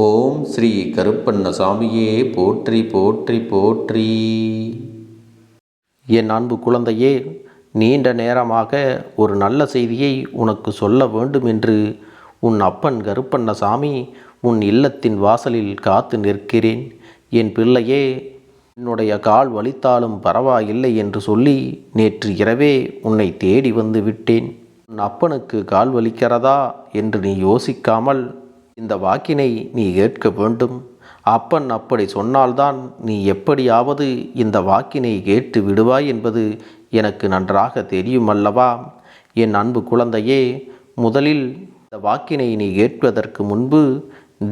ஓம் ஸ்ரீ கருப்பண்ண சாமியே போற்றி போற்றி போற்றி. என் அன்பு குழந்தையே நீண்ட நேரமாக ஒரு நல்ல செய்தியை உனக்கு சொல்ல வேண்டும் என்று உன் அப்பன் கருப்பண்ணசாமி உன் இல்லத்தின் வாசலில் காத்து நிற்கிறேன். என் பிள்ளையே என்னுடைய கால் வலித்தாலும் பரவாயில்லை என்று சொல்லி நேற்று இரவே உன்னை தேடி வந்து விட்டேன். உன் அப்பனுக்கு கால் வலிக்கிறதா என்று நீ யோசிக்காமல் இந்த வாக்கினை நீ கேட்க வேண்டும். அப்பன் அப்படி சொன்னால்தான் நீ எப்படியாவது இந்த வாக்கினை கேட்டு விடுவாய் என்பது எனக்கு நன்றாக தெரியும் அல்லவா? என் அன்பு குழந்தையே முதலில் இந்த வாக்கினை நீ கேட்பதற்கு முன்பு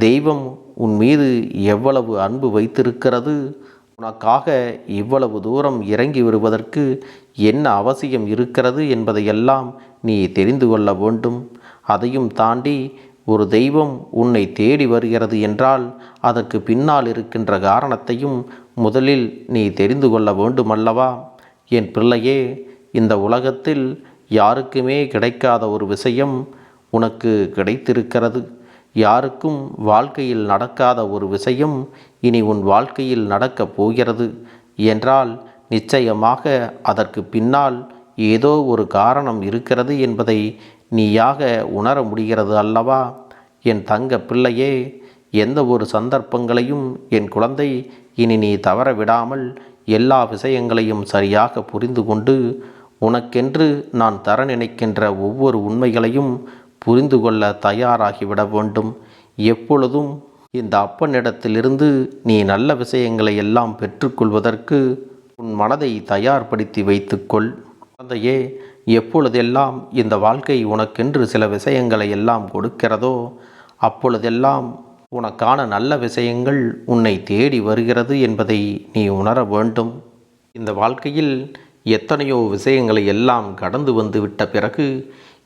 தெய்வம் உன் மீது எவ்வளவு அன்பு வைத்திருக்கிறது? உனக்காக இவ்வளவு தூரம் இறங்கி வருவதற்கு என்ன அவசியம் இருக்கிறது என்பதையெல்லாம் நீ தெரிந்து கொள்ள வேண்டும். அதையும் தாண்டி ஒரு தெய்வம் உன்னை தேடி வருகிறது என்றால் அதற்கு பின்னால் இருக்கின்ற காரணத்தையும் முதலில் நீ தெரிந்து கொள்ள வேண்டுமல்லவா? என் பிள்ளையே இந்த உலகத்தில் யாருக்குமே கிடைக்காத ஒரு விஷயம் உனக்கு கிடைத்திருக்கிறது. யாருக்கும் வாழ்க்கையில் நடக்காத ஒரு விஷயம் இனி உன் வாழ்க்கையில் நடக்கப் போகிறது என்றால் நிச்சயமாக அதற்கு பின்னால் ஏதோ ஒரு காரணம் இருக்கிறது என்பதை நீயாக உணர முடிகிறது அல்லவா? என் தங்க பிள்ளையே எந்த ஒரு சந்தர்ப்பங்களையும் என் குழந்தை இனி நீ தவற விடாமல் எல்லா விஷயங்களையும் சரியாக புரிந்து கொண்டு உனக்கென்று நான் தர நினைக்கின்ற ஒவ்வொரு உண்மைகளையும் புரிந்து கொள்ள தயாராகிவிட வேண்டும். எப்பொழுதும் இந்த அப்பனிடத்திலிருந்து நீ நல்ல விஷயங்களை எல்லாம் பெற்றுக்கொள்வதற்கு உன் மனதை தயார்படுத்தி வைத்துக்கொள். குழந்தையே எப்பொழுதெல்லாம் இந்த வாழ்க்கை உனக்கென்று சில விஷயங்களை எல்லாம் கொடுக்கிறதோ அப்பொழுதெல்லாம் உனக்கான நல்ல விஷயங்கள் உன்னை தேடி வருகிறது என்பதை நீ உணர வேண்டும். இந்த வாழ்க்கையில் எத்தனையோ விஷயங்களை எல்லாம் கடந்து வந்து விட்ட பிறகு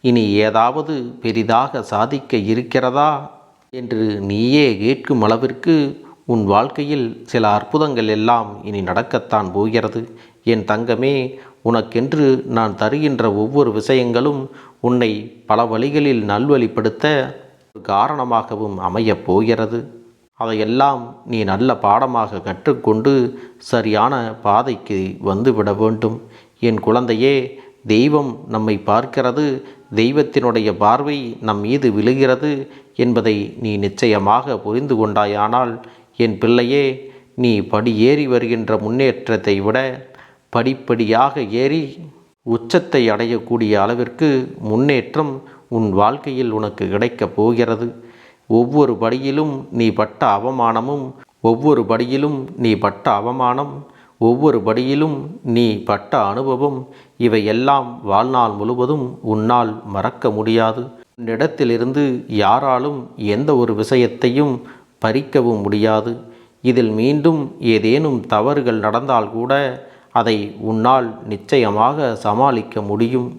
இனி ஏதாவது பெரிதாக சாதிக்க இருக்கிறதா என்று நீயே கேட்கும் அளவிற்கு உன் வாழ்க்கையில் சில அற்புதங்கள் எல்லாம் இனி நடக்கத்தான் போகிறது. என் தங்கமே உனக்கென்று நான் தருகின்ற ஒவ்வொரு விஷயங்களும் உன்னை பல வழிகளில் நல்வழிப்படுத்த ஒரு காரணமாகவும் அமையப் போகிறது. அதையெல்லாம் நீ நல்ல பாடமாக கற்றுக்கொண்டு சரியான பாதைக்கு வந்துவிட வேண்டும். என் குழந்தையே தெய்வம் நம்மை பார்க்கிறது. தெய்வத்தினுடைய பார்வை நம் மீது விழுகிறது என்பதை நீ நிச்சயமாக புரிந்து கொண்டாயானால் என் பிள்ளையே நீ படி ஏறி வருகின்ற முன்னேற்றத்தை விட படிப்படியாக ஏறி உச்சத்தை அடையக்கூடிய அளவிற்கு முன்னேற்றம் உன் வாழ்க்கையில் உனக்கு கிடைக்கப் போகிறது. ஒவ்வொரு படியிலும் நீ பட்ட அவமானமும் ஒவ்வொரு படியிலும் நீ பட்ட அவமானம் ஒவ்வொரு படியிலும் நீ பட்ட அனுபவம் இவையெல்லாம் வாழ்நாள் முழுவதும் உன்னால் மறக்க முடியாது. உன்னிடத்திலிருந்து யாராலும் எந்த ஒரு விஷயத்தையும் பறிக்கவும் முடியாது. இதில் மீண்டும் ஏதேனும் தவறுகள் நடந்தால் கூட அதை உன்னால் நிச்சயமாக சமாளிக்க முடியும்.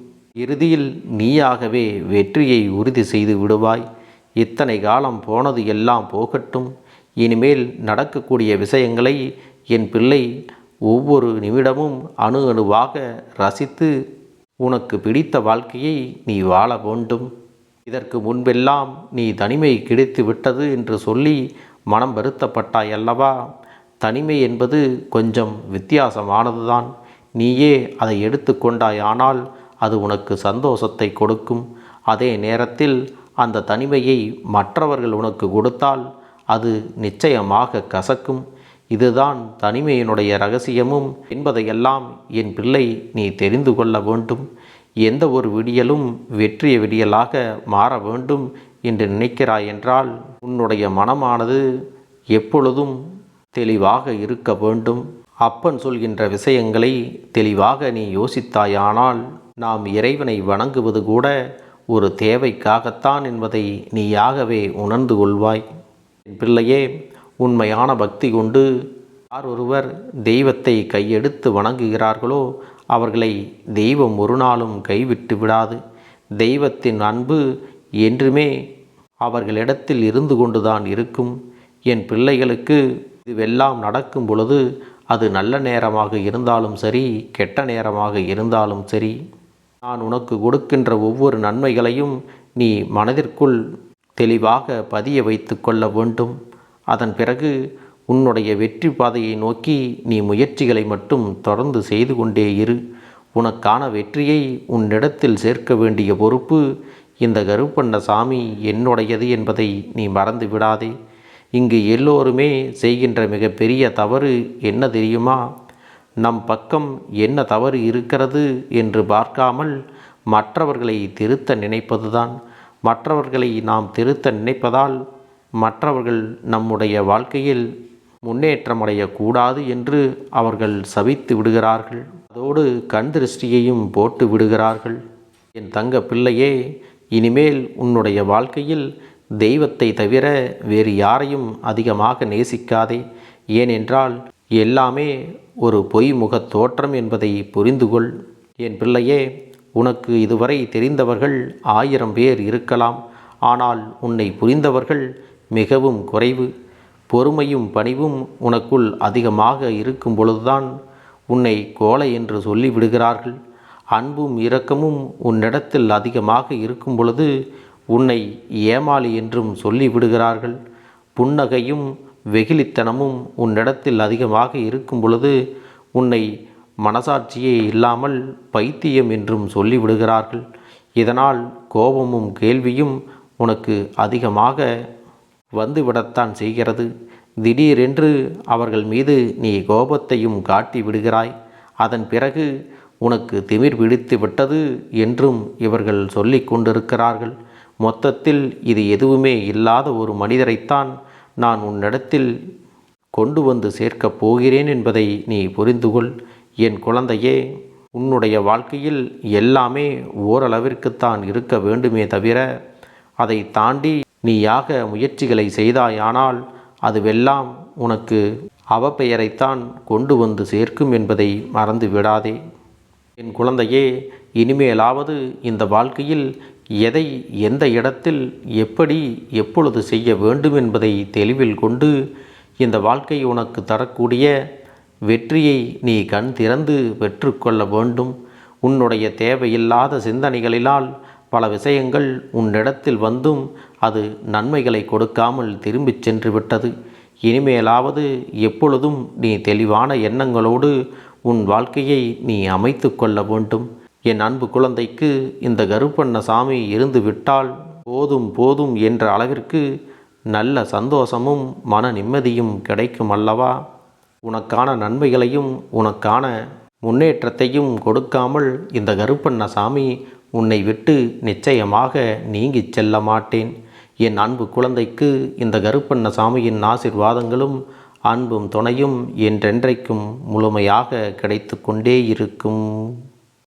இறுதியில் நீயாகவே வெற்றியை உறுதி செய்து விடுவாய். இத்தனை காலம் போனது எல்லாம் போகட்டும். இனிமேல் நடக்கக்கூடிய விஷயங்களை என் பிள்ளை ஒவ்வொரு நிமிடமும் அணு அணுவாக ரசித்து உனக்கு பிடித்த வாழ்க்கையை நீ வாழ வேண்டும். இதற்கு முன்பெல்லாம் நீ தனிமை கிடைத்து விட்டது என்று சொல்லி மனம் வருத்தப்பட்டாய் அல்லவா? தனிமை என்பது கொஞ்சம் வித்தியாசமானதுதான். நீயே அதை எடுத்துக்கொண்டாயானால் அது உனக்கு சந்தோஷத்தை கொடுக்கும். அதே நேரத்தில் அந்த தனிமையை மற்றவர்கள் உனக்கு கொடுத்தால் அது நிச்சயமாக கசக்கும். இதுதான் தனிமையினுடைய ரகசியமும். என்பதையெல்லாம் என் பிள்ளை நீ தெரிந்து கொள்ள வேண்டும். எந்த ஒரு விடியலும் வெற்றிய விடியலாக மாற வேண்டும் என்று நினைக்கிறாய் என்றால் உன்னுடைய மனமானது எப்பொழுதும் தெளிவாக இருக்க வேண்டும். அப்பன் சொல்கின்ற விஷயங்களை தெளிவாக நீ யோசித்தாயானால் நாம் இறைவனை வணங்குவது கூட ஒரு தேவைக்காகத்தான் என்பதை நீயாகவே உணர்ந்து கொள்வாய். என் பிள்ளையே உண்மையான பக்தி கொண்டு யார் ஒருவர் தெய்வத்தை கையெடுத்து வணங்குகிறார்களோ அவர்களை தெய்வம் ஒரு நாளும் கைவிட்டு விடாது. தெய்வத்தின் அன்பு என்றுமே அவர்களிடத்தில் இருந்து கொண்டுதான் இருக்கும். என் பிள்ளைகளுக்கு இதுவெல்லாம் நடக்கும் பொழுது அது நல்ல நேரமாக இருந்தாலும் சரி கெட்ட நேரமாக இருந்தாலும் சரி. நான் உனக்கு கொடுக்கின்ற ஒவ்வொரு நன்மைகளையும் நீ மனதிற்குள் தெளிவாக பதிய வைத்து கொள்ள வேண்டும். அதன் பிறகு உன்னுடைய வெற்றி பாதையை நோக்கி நீ முயற்சிகளை மட்டும் தொடர்ந்து செய்து கொண்டே இரு. உனக்கான வெற்றியை உன்னிடத்தில் சேர்க்க வேண்டிய பொறுப்பு இந்த கருப்பண்ண சாமி என்னுடையது என்பதை நீ மறந்து விடாதே. இங்கு எல்லோருமே செய்கின்ற மிகப்பெரிய தவறு என்ன தெரியுமா? நம் பக்கம் என்ன தவறு இருக்கிறது என்று பார்க்காமல் மற்றவர்களை திருத்த நினைப்பதுதான். மற்றவர்களை நாம் திருத்த நினைப்பதால் மற்றவர்கள் நம்முடைய வாழ்க்கையில் முன்னேற்றமடையக்கூடாது என்று அவர்கள் சவித்து விடுகிறார்கள். அதோடு கண் திருஷ்டியையும் போட்டு விடுகிறார்கள். என் தங்க பிள்ளையே இனிமேல் உன்னுடைய வாழ்க்கையில் தெய்வத்தை தவிர வேறு யாரையும் அதிகமாக நேசிக்காதே. ஏனென்றால் எல்லாமே ஒரு பொய் முகத் தோற்றம் என்பதை புரிந்து கொள். என் பிள்ளையே உனக்கு இதுவரை தெரிந்தவர்கள் ஆயிரம் பேர் இருக்கலாம். ஆனால் உன்னை புரிந்தவர்கள் மிகவும் குறைவு. பொறுமையும் பணிவும் உனக்குள் அதிகமாக இருக்கும் பொழுதுதான் உன்னை கோலை என்று சொல்லிவிடுகிறார்கள். அன்பும் இரக்கமும் உன்னிடத்தில் அதிகமாக இருக்கும் பொழுது உன்னை ஏமாளி என்றும் சொல்லிவிடுகிறார்கள் புன்னகையும் வெகுளித்தனமும் உன்னிடத்தில் அதிகமாக இருக்கும் பொழுது உன்னை மனசாட்சியே இல்லாமல் பைத்தியம் என்றும் சொல்லிவிடுகிறார்கள் இதனால் கோபமும் கேள்வியும் உனக்கு அதிகமாக வந்துவிடத்தான் செய்கிறது. திடீரென்று அவர்கள் மீது நீ கோபத்தையும் காட்டி விடுகிறாய். அதன் பிறகு உனக்கு திமிர் பிடித்து விட்டது என்றும் இவர்கள் சொல்லிக் கொண்டிருக்கிறார்கள். மொத்தத்தில் இது எதுவுமே இல்லாத ஒரு மனிதரைத்தான் நான் உன்னிடத்தில் கொண்டு வந்து சேர்க்கப் போகிறேன் என்பதை நீ புரிந்து கொள். என் குழந்தையே உன்னுடைய வாழ்க்கையில் எல்லாமே ஓரளவிற்குத்தான் இருக்க வேண்டுமே தவிர அதை தாண்டி நீயாக முயற்சிகளை செய்தாயானால் அதுவெல்லாம் உனக்கு அவப்பெயரைத்தான் கொண்டு வந்து சேர்க்கும் என்பதை மறந்து விடாதே என் குழந்தையே இனிமேலாவது இந்த வாழ்க்கையில் எதை எந்த இடத்தில் எப்படி எப்பொழுது செய்ய வேண்டும் என்பதை தெளிவில் கொண்டு இந்த வாழ்க்கை உனக்கு தரக்கூடிய வெற்றியை நீ கண் திறந்து பெற்றுக்கொள்ள வேண்டும். உன்னுடைய தேவையில்லாத சிந்தனைகளினால் பல விஷயங்கள் உன்னிடத்தில் வந்தும் அது நன்மைகளை கொடுக்காமல் திரும்பிச் சென்று விட்டது. இனிமேலாவது எப்பொழுதும் நீ தெளிவான எண்ணங்களோடு உன் வாழ்க்கையை நீ அமைத்து கொள்ள வேண்டும். என் அன்பு குழந்தைக்கு இந்த கருப்பண்ண சாமி இருந்து விட்டால் போதும் போதும் என்ற அளவிற்கு நல்ல சந்தோஷமும் மன நிம்மதியும் கிடைக்கும் அல்லவா? உனக்கான நன்மைகளையும் உனக்கான முன்னேற்றத்தையும் கொடுக்காமல் இந்த கருப்பண்ண சாமி உன்னை விட்டு நிச்சயமாக நீங்கிச் செல்ல மாட்டேன். என் அன்பு குழந்தைக்கு இந்த கருப்பண்ண சாமியின் ஆசிர்வாதங்களும் அன்பும் துணையும் என்றென்றைக்கும் முழுமையாக கிடைத்து கொண்டே இருக்கும்.